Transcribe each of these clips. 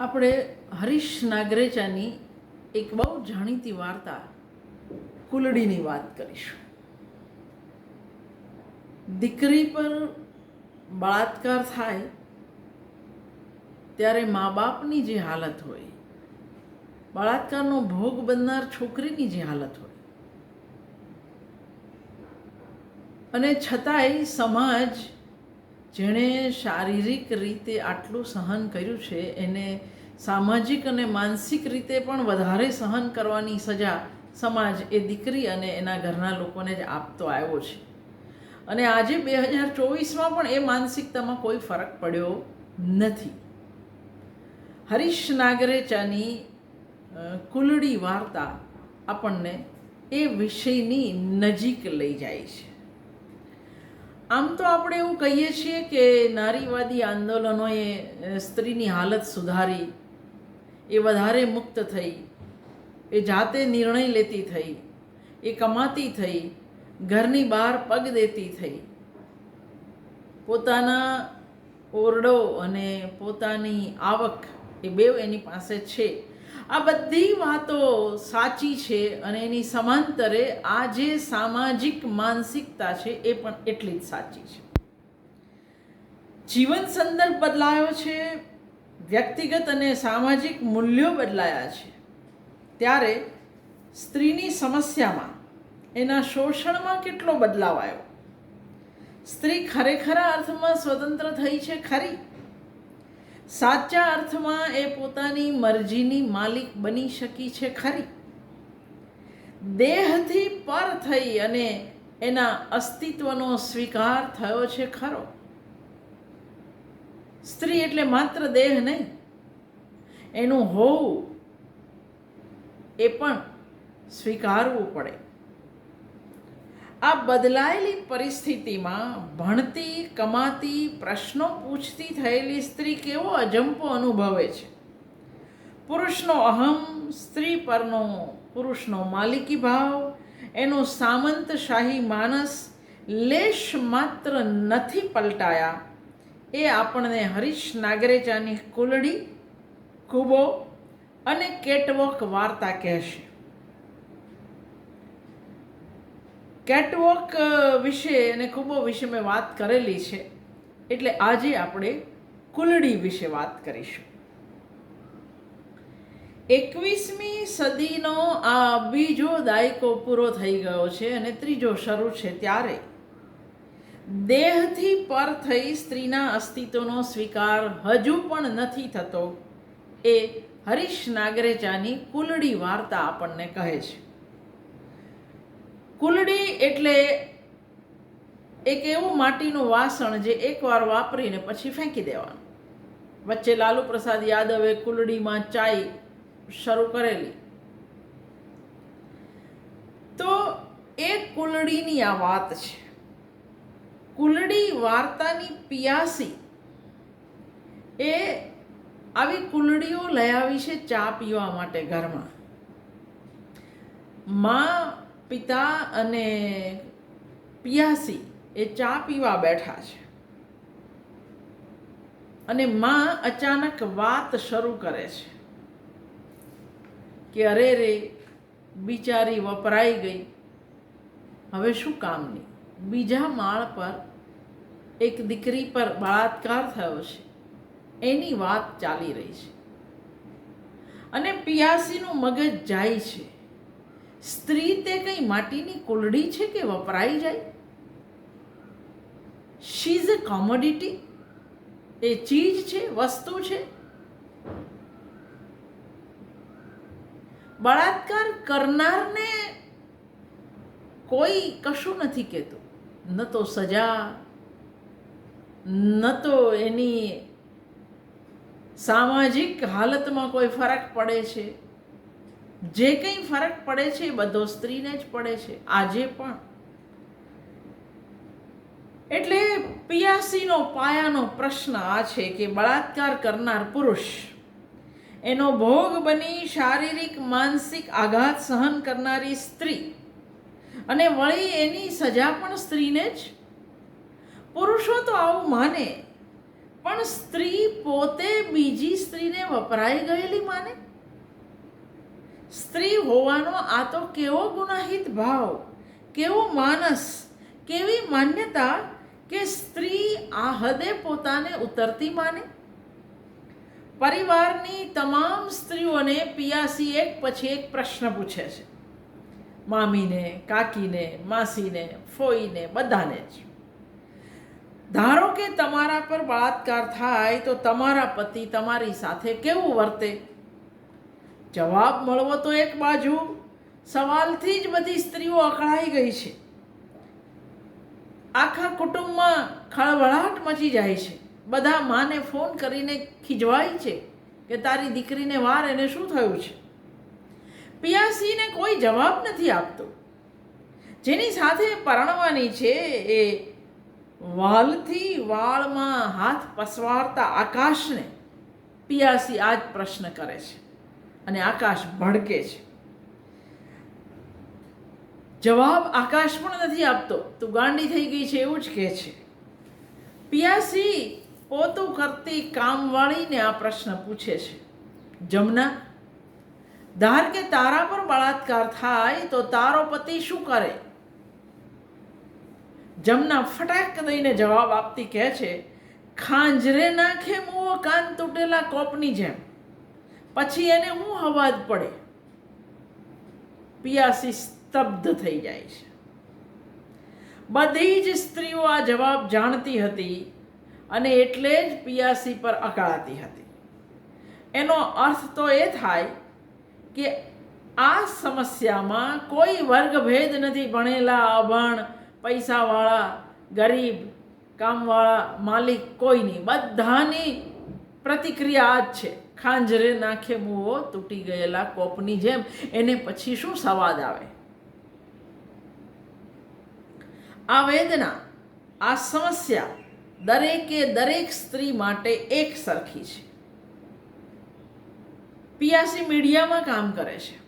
આપણે હરીશ નાગરેચાની એક બહુ જાણીતી વાર્તા, કુલડીની વાત કરીશું. દીકરી પર બળાત્કાર થાય, ત્યારે મા બાપની જે હાલત હોય, બળાત્કારનો ભોગ બનનાર છોકરીની જે હાલત હોય. અને છતાંય સમાજ જેણે શારીરિક રીતે આટલું સહન કર્યું છે, એને સામાજિક અને માનસિક રીતે પણ વધારે સહન કરવાની સજા સમાજ એ દીકરી અને એના ઘરના લોકોને જ આપતો આવ્યો છે. અને આજે બે હજાર ચોવીસમાં પણ એ માનસિકતામાં કોઈ ફરક પડ્યો નથી. હરીશ નાગરેચાની કુલડી વાર્તા આપણને એ વિષયની નજીક લઈ જાય છે. આમ તો આપણે એવું કહીએ છીએ કે નારીવાદી આંદોલનોએ સ્ત્રીની હાલત સુધારી, એ વધારે મુક્ત થઈ, એ જાતે નિર્ણય લેતી થઈ, એ કમાતી થઈ, ઘરની બહાર પગ દેતી થઈ. પોતાના ઓરડો અને પોતાની આવક એ બેવ એની પાસે છે. આ બધી વાતો સાચી છે અને એની સમાંતરે આ જે સામાજિક માનસિકતા છે એ પણ એટલી જ સાચી છે. જીવન સંદર્ભ બદલાયો છે, વ્યક્તિગત અને સામાજિક મૂલ્યો બદલાયા છે. ત્યારે સ્ત્રીની સમસ્યામાં એના શોષણમાં કેટલો બદલાવ આવ્યો? સ્ત્રી ખરેખરા અર્થમાં સ્વતંત્ર થઈ છે ખરી? સાચા અર્થમાં એ પોતાની મરજીની માલિક બની શકી છે ખરી. દેહથી પર થઈ અને એના અસ્તિત્વનો સ્વીકાર થયો છે ખરો. સ્ત્રી એટલે માત્ર દેહ નહીં, એનું હોવું એ પણ સ્વીકારવું પડે. આ બદલાયેલી પરિસ્થિતિમાં ભણતી, કમાતી, પ્રશ્નો પૂછતી થયેલી સ્ત્રી કેવો અજંપો અનુભવે છે? પુરુષનો અહમ, સ્ત્રી પરનો પુરુષનો માલિકી ભાવ, એનો સામંતશાહી માનસ, લેશ માત્ર નથી પલટાયા, એ આપણને હરીશ નાગરેચાની કુલડી, કુબો અને કેટવોક વાર્તા કહેશે. કેટવોક વિશે અને ખૂબો વિશે મેં વાત કરેલી છે. એટલે આજે આપણે કુલડી વિશે વાત કરીશું. એકવીસમી સદીનો આ બીજો દાયકો પૂરો થઈ ગયો છે અને ત્રીજો શરૂ છે ત્યારે. દેહથી પર થઈ સ્ત્રીના અસ્તિત્વનો સ્વીકાર હજુ પણ નથી થતો, એ હરીશ નાગરેચાની કુલડી વાર્તા આપણને કહે છે. કુલડી એટલે એક એવું માટીનું વાસણ જે એકવાર વાપરીને પછી ફેંકી દેવાનું. વચ્ચે લાલુ પ્રસાદ યાદવે કુલડીમાં ચાય શરૂ કરેલી. તો એ કુલડીની આ વાત છે. કુલડી વાર્તાની પિયાસી એ આવી કુલડીઓ લઈ આવી છે ચા પીવા માટે ઘરમાં. માં પિતા અને પિયાસી એ ચા પીવા બેઠા છે. અને માં અચાનક વાત શરૂ કરે છે કે અરે રે, બિચારી વપરાઈ ગઈ. હવે શું કામની? બીજા માળ પર એક દીકરી પર બળાત્કાર થયો છે. એની વાત ચાલી રહી છે. અને પિયાસીનું મગજ જાય છે. સ્ત્રી તે કંઈ માટીની કુલડી છે કે વપરાઈ જાય? શી ઇઝ અ કોમોડિટી એ ચીજ છે, વસ્તુ છે. બળાત્કાર કરનારને કોઈ કશું નથી કહેતું. ન તો સજા, ન તો એની સામાજિક હાલતમાં કોઈ ફરક પડે છે. જે કંઈ ફરક પડે છે એ બધો સ્ત્રીને જ પડે છે, આજે પણ. એટલે પિયાસીનો પાયાનો પ્રશ્ન આ છે કે બળાત્કાર કરનાર પુરુષ, એનો ભોગ બની શારીરિક, માનસિક આઘાત સહન કરનારી સ્ત્રી અને વળી એની સજા પણ સ્ત્રીને જ? પુરુષો તો આવું માને, પણ સ્ત્રી પોતે બીજી સ્ત્રીને વપરાઈ ગયેલી માને? સ્ત્રી હોવાનો આ તો કેવો ગુનાહિત ભાવ, કેવો માનસ, કેવી માન્યતા કે સ્ત્રી આ હદે પોતાને ઉતરતી માને? પરિવારની તમામ સ્ત્રીઓને પિયાસી એક પછી એક પ્રશ્ન પૂછે છે. મામીને, કાકીને, માસીને, ફોઈને, બધાને જ. ધારો કે તમારા પર બળાત્કાર થાય તો તમારા પતિ તમારી સાથે કેવું વર્તે? જવાબ મળવો તો એક બાજુ. સવાલથી જ બધી સ્ત્રીઓ અકળાઈ ગઈ છે. આખા કુટુંબમાં ખળભળાટ મચી જાય છે. બધા માને ફોન કરીને ખીજવાય છે કે તારી દીકરીને વાર એને શું થયું છે? પિયાસીને કોઈ જવાબ નથી આપતો. જેની સાથે પરણવાની છે એ વાલથી વાળમાં હાથ પસવારતા આકાશને પિયાસી આ જ પ્રશ્ન કરે છે. અને આકાશ ભડકે છે. જવાબ આકાશ પણ નથી આપતો. તું ગાંડી થઈ ગઈ છે એવું જ કહે છે. પિયાસી પોતું કરતી કામવાળીને આ પ્રશ્ન પૂછે છે. જમના, ધાર કે તારા પર બળાત્કાર થાય તો તારો પતિ શું કરે? જમના ફટાક દઈને જવાબ આપતી કહે છે, ખાંજરે નાખે મુવો કાન તૂટેલા કોપની જેમ. પછી એને હું હવાજ પડે? પિયાસી સ્તબ્ધ થઈ જાય છે. બધી જ સ્ત્રીઓ આ જવાબ જાણતી હતી અને એટલે જ પિયાસી પર અકળાતી હતી. એનો અર્થ તો એ થાય કે આ સમસ્યામાં કોઈ વર્ગભેદ નથી ભણેલા, અભણ, પૈસાવાળા, ગરીબ, કામવાળા, માલિક કોઈની બધાની પ્રતિક્રિયા આ જ છે. ખાંજરે નાખે મૂવો તૂટી ગયેલા કોપની જેમ, એને પછી શું સવાદ આવે? આ વેદના, આ સમસ્યા દરેકે દરેક સ્ત્રી માટે એક સરખી છે. પિયાસી મીડિયામાં કામ કરે છે.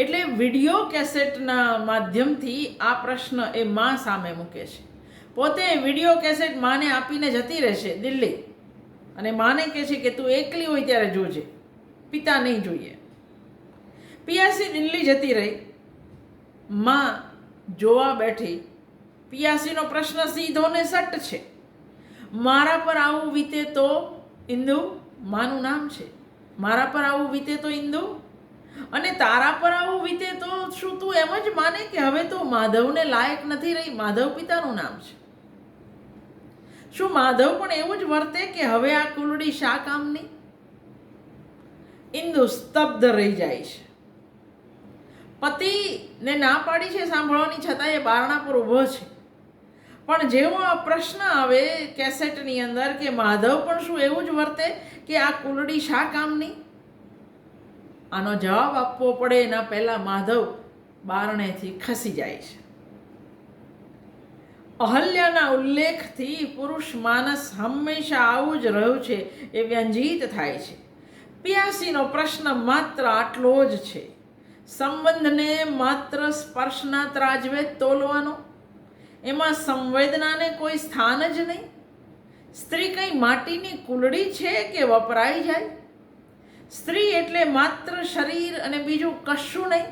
એટલે વીડિયો કેસેટના માધ્યમથી આ પ્રશ્ન એ મા સામે મૂકે છે. પોતે વીડિયો કેસેટ માને આપીને જતી રહેશે દિલ્હી. અને માને કહે છે કે તું એકલી હોય ત્યારે જોજે. પિતા નહીં જોઈએ. પિયાસી દિલ્હી જતી રહી. માં જોવા બેઠી. પિયાસીનો પ્રશ્ન સીધો ને સટ છે. મારા પર આવું વીતે તો ઇન્દુ માનું નામ છે. મારા પર આવું વીતે તો ઇન્દુ અને તારા પર આવું વીતે તો શું તું એમ જ માને કે હવે તો માધવને લાયક નથી રહી? માધવ પિતાનું નામ છે. શું માધવ પણ એવું જ વર્તે કે હવે આ કુલડી શા કામની? ઇન્દુ સ્તબ્ધ રહી જાય છે. પતિને ના પાડી છે સાંભળવાની, છતાં એ બારણા પર ઊભો છે. પણ જેવો આ પ્રશ્ન આવે કેસેટની અંદર કે માધવ પણ શું એવું જ વર્તે કે આ કુલડી શા કામની? આનો જવાબ આપવો પડે એના પહેલાં માધવ બારણેથી ખસી જાય છે. અહલ્યાના ઉલ્લેખથી પુરુષ માનસ હંમેશા આવું જ રહ્યું છે, એ વ્યંજિત થાય છે. પિયાસીનો પ્રશ્ન માત્ર આટલો જ છે. સંબંધને માત્ર સ્પર્શના ત્રાજવે તોલવાનો? એમાં સંવેદનાને કોઈ સ્થાન જ નહીં? સ્ત્રી કંઈ માટીની કુલડી છે કે વપરાઈ જાય? સ્ત્રી એટલે માત્ર શરીર અને બીજું કશું નહીં?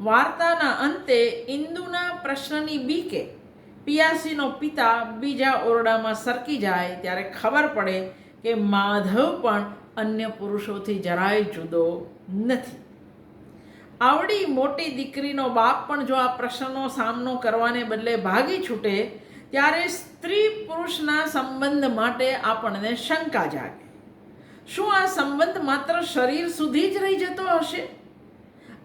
વાર્તાના અંતે ઇન્દુના પ્રશ્નની બીકે પિયાસીનો પિતા બીજા ઓરડામાં સરકી જાય ત્યારે ખબર પડે કે માધવ પણ અન્ય પુરુષોથી જરાય જુદો નથી. આવડી મોટી દીકરીનો બાપ પણ જો આ પ્રશ્નનો સામનો કરવાને બદલે ભાગી છૂટે, ત્યારે સ્ત્રી પુરુષના સંબંધ માટે આપણને શંકા જાગે. શું આ સંબંધ માત્ર શરીર સુધી જ રહી જતો હશે?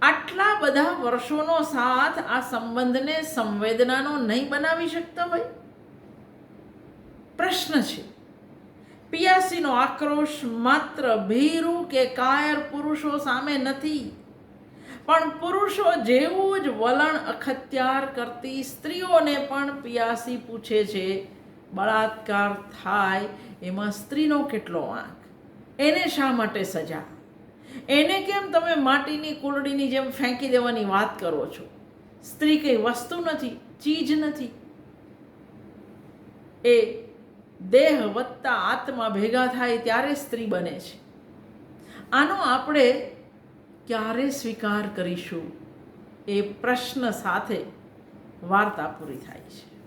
આટલા બધા વર્ષોનો સાથ આ સંબંધને સંવેદનાનો નહીં બનાવી શકતો હોય? પ્રશ્ન છે. પિયાસીનો આક્રોશ માત્ર ભીરુ કે કાયર પુરુષો સામે નથી. પણ પુરુષો જેવું જ વલણ અખત્યાર કરતી સ્ત્રીઓને પણ પિયાસી પૂછે છે, બળાત્કાર થાય એમાં સ્ત્રીનો કેટલો આંક? એને શા માટે સજા? એને કેમ તમે માટીની કુલડીની જેમ ફેંકી દેવાની વાત કરો છો? સ્ત્રી કંઈ વસ્તુ નથી, ચીજ નથી. એ દેહ વત્તા આત્મા ભેગા થાય ત્યારે સ્ત્રી બને છે. આનો આપણે ક્યારે સ્વીકાર કરીશું? એ પ્રશ્ન સાથે વાર્તા પૂરી થાય છે.